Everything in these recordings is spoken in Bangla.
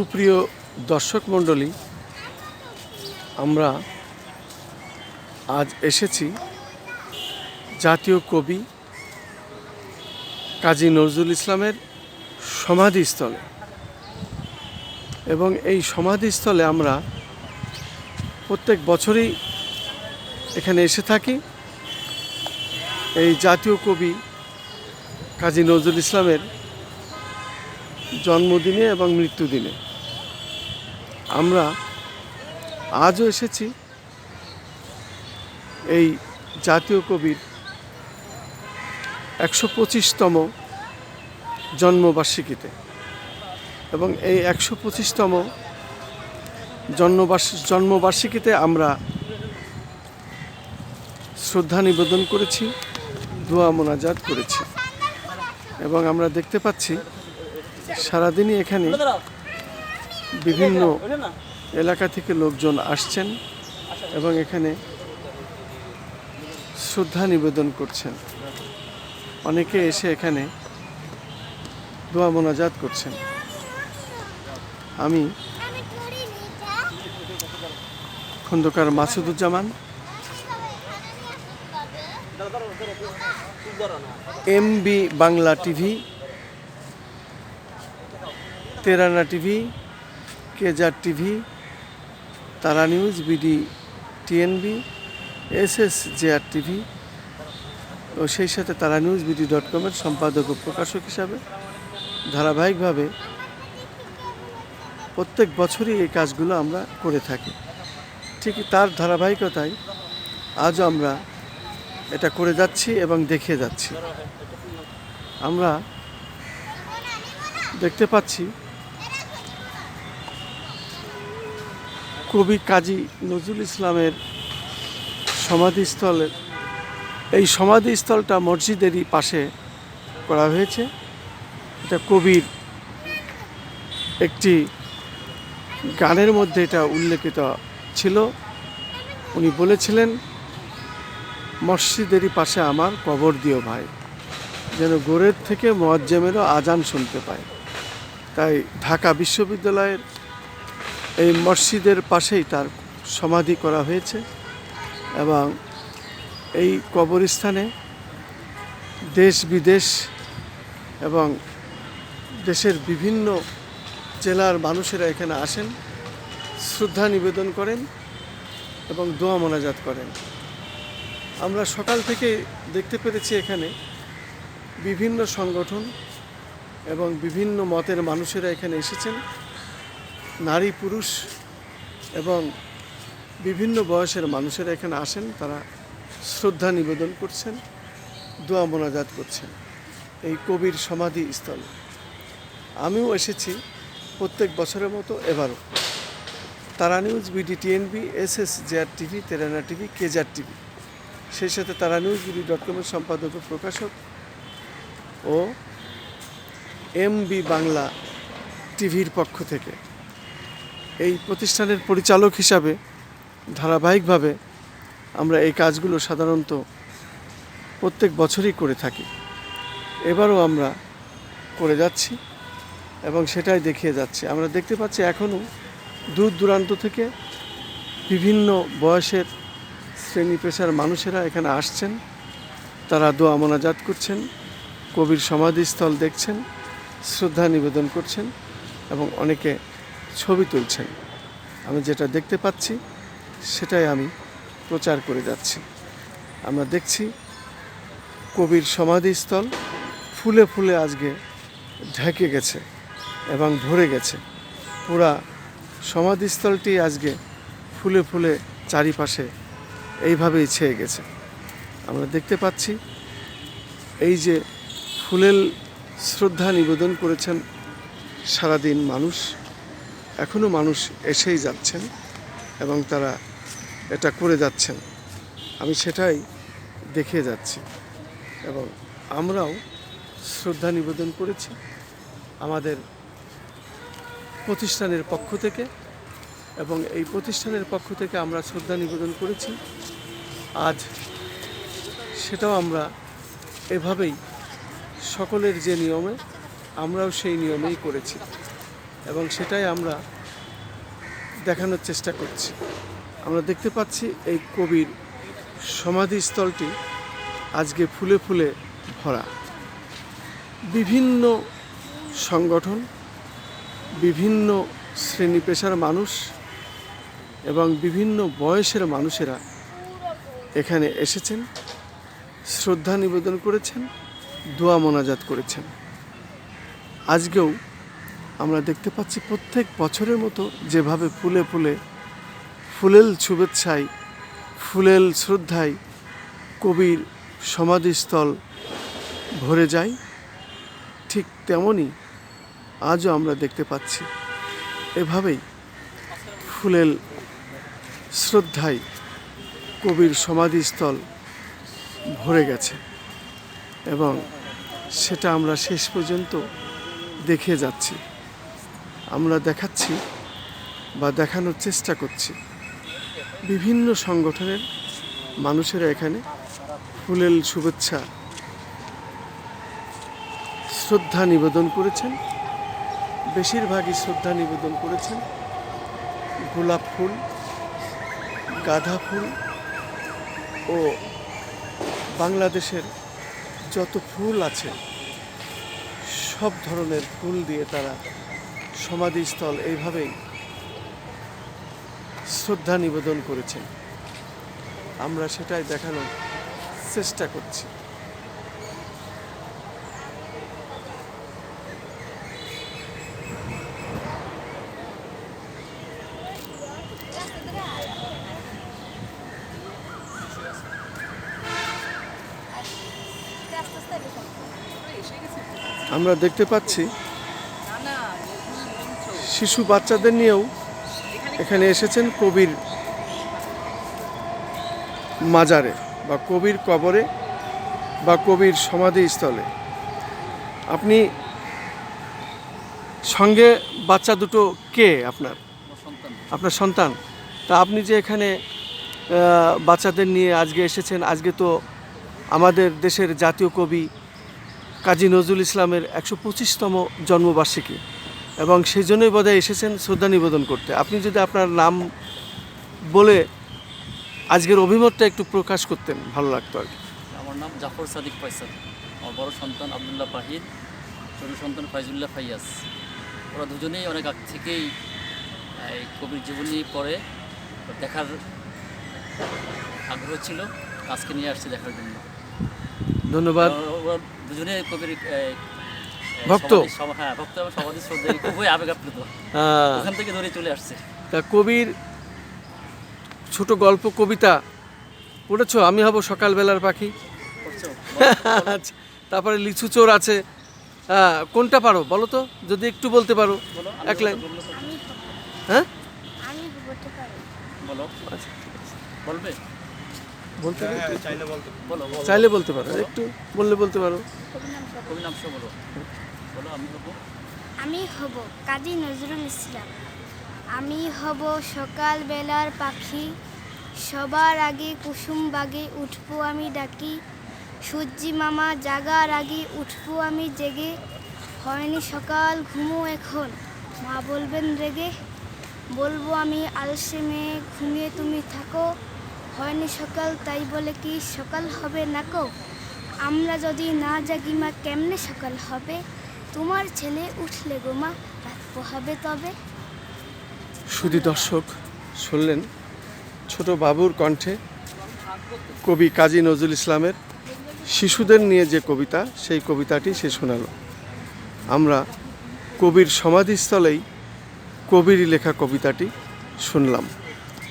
সুপ্রিয় দর্শক মণ্ডলী, আমরা আজ এসেছি জাতীয় কবি কাজী নজরুল ইসলামের সমাধিস্থলে এবং এই সমাধিস্থলে আমরা প্রত্যেক বছরই এখানে এসে থাকি। এই জাতীয় কবি কাজী নজরুল ইসলামের জন্মদিনে এবং মৃত্যুদিনে। আমরা আজও এসেছি এই জাতীয় কবির একশো পঁচিশতম জন্মবার্ষিকীতে। এবং এই একশো পঁচিশতম জন্মবার্ষ জন্মবার্ষিকীতে আমরা শ্রদ্ধা নিবেদন করেছি, দোয়া মোনাজাত করেছি। এবং আমরা দেখতে পাচ্ছি সারাদিনই এখানে বিভিন্ন এলাকা থেকে লোকজন আসছেন এবং এখানে শ্রদ্ধা নিবেদন করছেন। অনেকে এসে এখানে দোয়া মোনাজাত করছেন। আমি খন্দকার মাসুদুজ্জামান এমবি বাংলা টিভি তেরানা TV কেজার TV, Tara news, BD, TNB S S JR TV ও সেই সাথে তারা নিউজ, বিডি ডট কমের সম্পাদক ও প্রকাশক হিসাবে ধারাবাহিকভাবে প্রত্যেক বছরই এই কাজগুলো আমরা করে থাকি। ঠিকই তার ধারাবাহিকতায় আজও আমরা এটা করে যাচ্ছি এবং দেখিয়ে যাচ্ছি। আমরা দেখতে পাচ্ছি কবি কাজী নজরুল ইসলামের সমাধিস্থলের এই সমাধিস্থলটা মসজিদেরই পাশে করা হয়েছে। এটা কবির একটি গানের মধ্যে এটা উল্লেখিত ছিল। উনি বলেছিলেন, মসজিদেরই পাশে আমার কবর দিও ভাই, যেন গোরের থেকে মোয়াজ্জেমেরও আজান শুনতে পায়। তাই ঢাকা বিশ্ববিদ্যালয়ের এই মসজিদের পাশেই তার সমাধি করা হয়েছে এবং এই কবরস্থানে দেশ বিদেশ এবং দেশের বিভিন্ন জেলার মানুষেরা এখানে আসেন, শ্রদ্ধা নিবেদন করেন এবং দোয়া মোনাজাত করেন। আমরা সকাল থেকে দেখতে পেরেছি এখানে বিভিন্ন সংগঠন এবং বিভিন্ন মতের মানুষেরা এখানে এসেছেন। নারী, পুরুষ এবং বিভিন্ন বয়সের মানুষেরা এখানে আসেন, তারা শ্রদ্ধা নিবেদন করছেন, দোয়া মোনাজাত করছেন এই কবির সমাধি স্থল। আমিও এসেছি প্রত্যেক বছরের মতো এবারও। Tara news BD, TNB S S JR TV, তেরানা TV, কেজার টিভি। সেই সাথে তারা নিউজ বিডি ডট কমের সম্পাদক ও প্রকাশক ও এম বি বাংলা টিভির পক্ষ থেকে। এই প্রতিষ্ঠানের পরিচালক হিসাবে ধারাবাহিকভাবে আমরা এই কাজগুলো সাধারণত প্রত্যেক বছরই করে থাকি। এবারও আমরা করে যাচ্ছি এবং সেটাই দেখিয়ে যাচ্ছি। আমরা দেখতে পাচ্ছি এখনও দূর দূরান্ত থেকে বিভিন্ন বয়সের শ্রেণি পেশার মানুষেরা এখানে আসছেন। তারা দোয়া মোনাজাত করছেন, কবির সমাধিস্থল দেখছেন, শ্রদ্ধা নিবেদন করছেন এবং অনেকে ছবি তুলছেন। আমি যেটা দেখতে পাচ্ছি, সেটাই আমি প্রচার করে যাচ্ছি। আমরা দেখছি কবির সমাধিস্থল ফুলে ফুলে আজকে ঢেকে গেছে এবং ভরে গেছে। পুরা সমাধিস্থলটি আজকে ফুলে ফুলে চারিপাশে এইভাবেই ছেয়ে গেছে। আমরা দেখতে পাচ্ছি এই যে ফুলেল শ্রদ্ধা নিবেদন করেছেন সারাদিন মানুষ। এখনও মানুষ এসেই যাচ্ছেন এবং তারা এটা করে যাচ্ছেন। আমি সেটাই দেখে যাচ্ছি এবং আমরাও শ্রদ্ধা নিবেদন করেছি আমাদের প্রতিষ্ঠানের পক্ষ থেকে এবং এই প্রতিষ্ঠানের পক্ষ থেকে আমরা শ্রদ্ধা নিবেদন করেছি। আজ সেটাও আমরা এভাবেই সকলের যে নিয়মে আমরাও সেই নিয়মেই করেছি। এবং সেটাই আমরা দেখানোর চেষ্টা করছি। আমরা দেখতে পাচ্ছি এই কবির সমাধিস্থলটি আজকে ফুলে ফুলে ভরা। বিভিন্ন সংগঠন, বিভিন্ন শ্রেণি পেশার মানুষ এবং বিভিন্ন বয়সের মানুষেরা এখানে এসেছেন, শ্রদ্ধা নিবেদন করেছেন, দোয়া মোনাজাত করেছেন। আজকেও আমরা দেখতে পাচ্ছি প্রত্যেক বছরের মতো যেভাবে ফুলে ফুলে ফুলেল শুভেচ্ছায়, ফুলেল শ্রদ্ধায় কবির সমাধিস্থল ভরে যায়, ঠিক তেমনই আজও আমরা দেখতে পাচ্ছি। এভাবেই ফুলেল শ্রদ্ধায় কবির সমাধিস্থল ভরে গেছে এবং সেটা আমরা শেষ পর্যন্ত দেখে যাচ্ছি। আমরা দেখাচ্ছি বা দেখানোর চেষ্টা করছি। বিভিন্ন সংগঠনের মানুষেরা এখানে ফুলেল শুভেচ্ছা, শ্রদ্ধা নিবেদন করেছেন। বেশিরভাগই শ্রদ্ধা নিবেদন করেছেন। গোলাপ ফুল, গাঁদা ফুল ও বাংলাদেশের যত ফুল আছে, সব ধরনের ফুল দিয়ে তারা সমাধিস্থল এইভাবেই শ্রদ্ধা নিবেদন করেছেন। আমরা সেটাই দেখানোর চেষ্টা করছি। আমরা দেখতে পাচ্ছি শিশু বাচ্চাদের নিয়েও এখানে এসেছেন কবির মাজারে বা কবির কবরে বা কবির সমাধিস্থলে। আপনি সঙ্গে বাচ্চা দুটো কে আপনার? আপনার সন্তান। তা আপনি যে এখানে বাচ্চাদের নিয়ে আজকে এসেছেন, আজকে তো আমাদের দেশের জাতীয় কবি কাজী নজরুল ইসলামের একশো পঁচিশতম জন্মবার্ষিকী। এবং সেই জন্যই বোধহয় এসেছেন শ্রদ্ধা নিবেদন করতে। আপনি যদি আপনার নাম বলে আজকের অভিমতটা একটু প্রকাশ করতেন ভালো লাগতো আর কি। আমার নাম জাফর সাদিক ফয়সাল। আমার বড় সন্তান আবদুল্লাহ পাহিদ ছোট সন্তান ফাইজুল্লাহ ফাইয়াস ওরা দুজনেই অনেক আগ থেকেই এই কবির জীবনী পড়ে। দেখার আগ্রহ ছিল আজকে নিয়ে আসছে দেখার জন্য। ধন্যবাদ। দুজনে কবির ভক্ত? হ্যাঁ ভক্ত এবং সমাধি শ্রদ্ধা খুবই আবেগ আপ্লুত ওখান থেকে ধরে চলে আসছে। তা কবির ছোট গল্প কবিতা পড়েছ? আমি হব সকালবেলার পাখি। আচ্ছা, তারপরে লিচু চোর আছে। হ্যাঁ, কোনটা পারো বলো তো? যদি একটু বলতে পারো। এক লাইন। হ্যাঁ? বলতে পারি বলো। আচ্ছা বলবে? বলতে পারো? বলো বলো। চাইলে বলতে পারো। একটু বললে বলতে পারো। আমি হব? কাজী নজরুল ইসলাম। আমি হব সকাল বেলার পাখি। সবার আগে কুসুম বাগে উঠবো আমি ডাকি। সূর্যি মামা জাগার আগে উঠবো আমি জেগে। হয়নি সকাল, ঘুমো এখন। মা বলবেন রেগে। বলব আমি আলসে মেয়ে ঘুমিয়ে তুমি থাকো। হয়নি সকাল, তাই বলে কি সকাল হবে নাকো আমরা যদি না জাগি মা, কেমনে সকাল হবে? তোমার ছেলে উঠলে গো মা রাত পোহাবে তবে। সুধী দর্শক শুনলেন ছোট বাবুর কণ্ঠে কবি কাজী নজরুল ইসলামের শিশুদের নিয়ে যে কবিতা, সেই কবিতাটি সে শোনালো। আমরা কবির সমাধিস্থলেই কবিরই লেখা কবিতাটি শুনলাম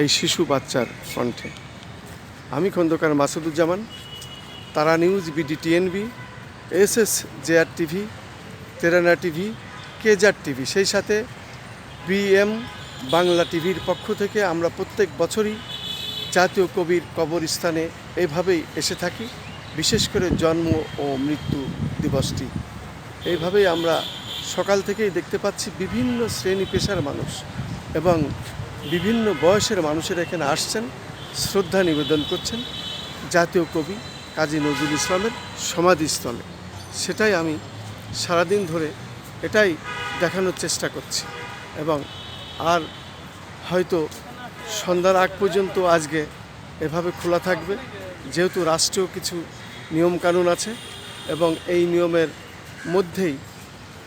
এই শিশু বাচ্চার কণ্ঠে। আমি Khandakar Masuduzzaman, Tara news BD TNB, S S JR TV তেরানা TV, কেজার টিভি। সেই সাথে বিএম বাংলা টিভির পক্ষ থেকে আমরা প্রত্যেক বছরই জাতীয় কবির কবরস্থানে এইভাবেই এসে থাকি, বিশেষ করে জন্ম ও মৃত্যু দিবসটি। এইভাবেই আমরা সকাল থেকেই দেখতে পাচ্ছি বিভিন্ন শ্রেণি পেশার মানুষ এবং বিভিন্ন বয়সের মানুষেরা এখানে আসছেন, শ্রদ্ধা নিবেদন করছেন জাতীয় কবি কাজী নজরুল ইসলামের সমাধিস্থলে। সেটাই আমি সারাদিন ধরে এটাই দেখানোর চেষ্টা করছি। এবং আর হয়তো সন্ধ্যার আগ পর্যন্ত আজকে এভাবে খোলা থাকবে। যেহেতু রাষ্ট্রীয় কিছু নিয়মকানুন আছে এবং এই নিয়মের মধ্যেই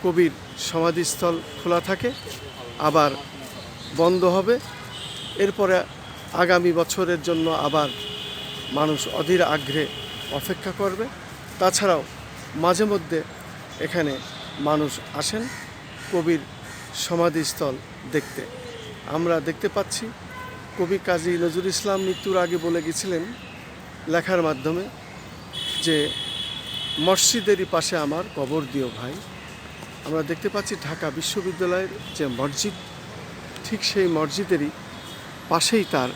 কবির সমাধিস্থল খোলা থাকে, আবার বন্ধ হবে। এরপরে আগামী বছরের জন্য আবার মানুষ অধীর আগ্রহে অপেক্ষা করবে। তাছাড়াও মাঝে মধ্যে এখানে মানুষ আসেন কবির সমাধিস্থল দেখতে। আমরা দেখতে পাচ্ছি কবি কাজী নজরুল ইসলাম মৃত্যুর আগে বলে গেছিলেন লেখার মাধ্যমে যে, মসজিদেরই পাশে আমার কবর দিও ভাই। আমরা দেখতে পাচ্ছি ঢাকা বিশ্ববিদ্যালয়ের যে মসজিদ, ঠিক সেই মসজিদেরই পাশেই তার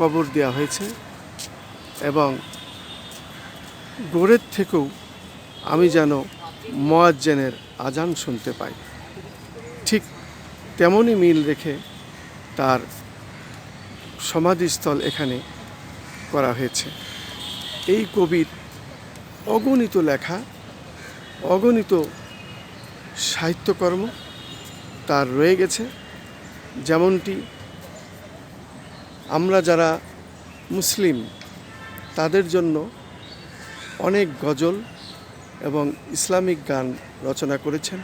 কবর দেওয়া হয়েছে এবং গোড়ের থেকেও আমি যেন মোয়াজ্জেনের আজান শুনতে পাই ঠিক তেমনই মিল রেখে তার সমাধিস্থল এখানে করা হয়েছে। এই কবির অগণিত লেখা, অগণিত সাহিত্যকর্ম তার রয়ে গেছে। যেমনটি আমরা যারা মুসলিম, তাদের জন্য অনেক গজল এবং ইসলামিক গান রচনা করেছেন।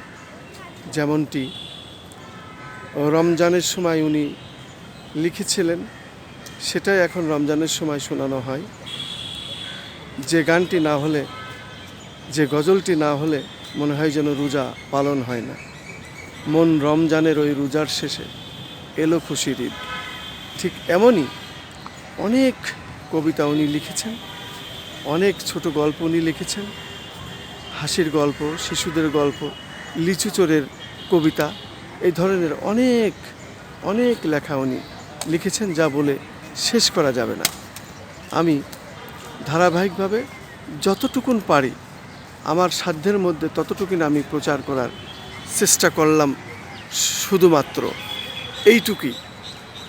যেমনটি রমজানের সময় উনি লিখেছিলেন, সেটাই এখন রমজানের সময় শোনানো হয়। যে গানটি না হলে, যে গজলটি না হলে মনে হয় যেন রোজা পালন হয় না। মন রমজানের ওই রোজার শেষে এলো খুশির ঈদ। ঠিক এমনই অনেক কবিতা উনি লিখেছেন, অনেক ছোট গল্প উনি লিখেছেন। হাসির গল্প, শিশুদের গল্প, লিচু চোরের কবিতা, এই ধরনের অনেক অনেক লেখা উনি লিখেছেন যা বলে শেষ করা যাবে না। আমি ধারাবাহিকভাবে যতটুকুন পারি আমার সাধ্যের মধ্যে ততটুকুন আমি প্রচার করার চেষ্টা করলাম শুধুমাত্র এইটুকুই।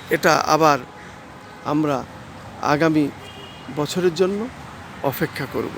এটা আবার আমরা আগামী বছরের জন্য অপেক্ষা করব।